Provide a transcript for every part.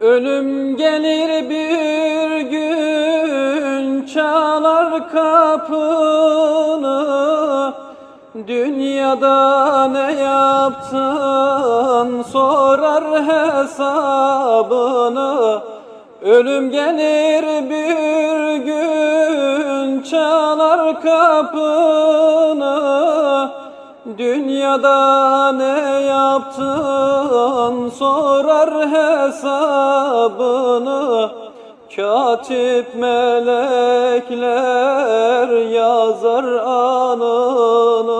Ölüm gelir bir gün çalar kapını. Dünyada ne yaptın sorar hesabını. Ölüm gelir bir gün çalar kapını Dünyada ne yaptın? Sorar hesabını. Katip melekler yazar anını.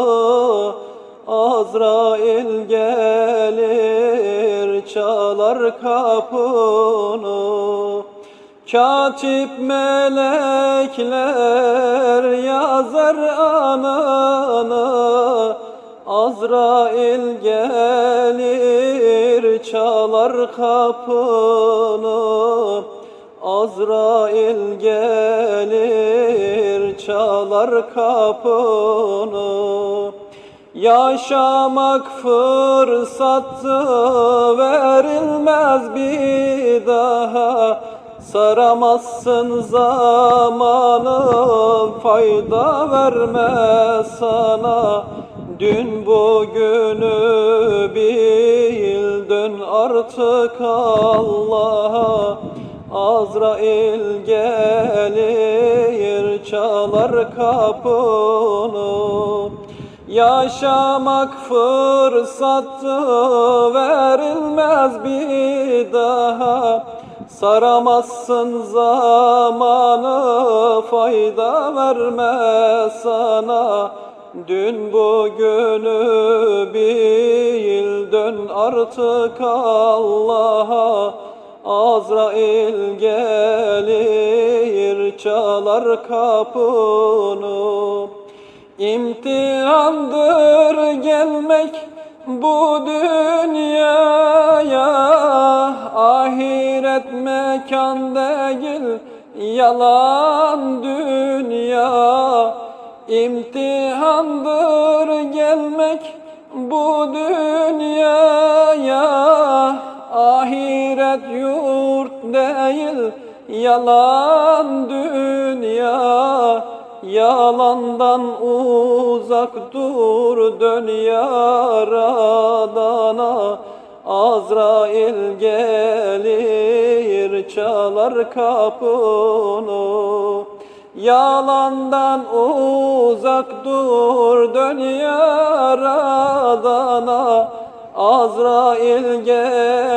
Azrail gelir çalar kapını. Katip melekler yazar anını Azrail gelir çalar kapını. Azrail gelir çalar kapını. Yaşamak fırsattı verilmez bir daha. Saramazsın zamanı fayda vermez sana Dün bugünü bil dön artık Allah'a. Azrail gelir çalar kapını. Yaşamak fırsattı verilmez bir daha. Saramazsın zamanı fayda vermez sana Dün bugünü bil dön artık Allah'a. Azrail gelir çalar kapını. İmtihandır gelmek bu dünyaya. Ahiret mekan değil yalan dünya. Gelmek bu dünyaya Ahiret yurt değil yalan dünya. Yalandan uzak dur dön yaradana Azrail gelir çalar kapını Yalandan uzak dur dön yaradana Azrail gel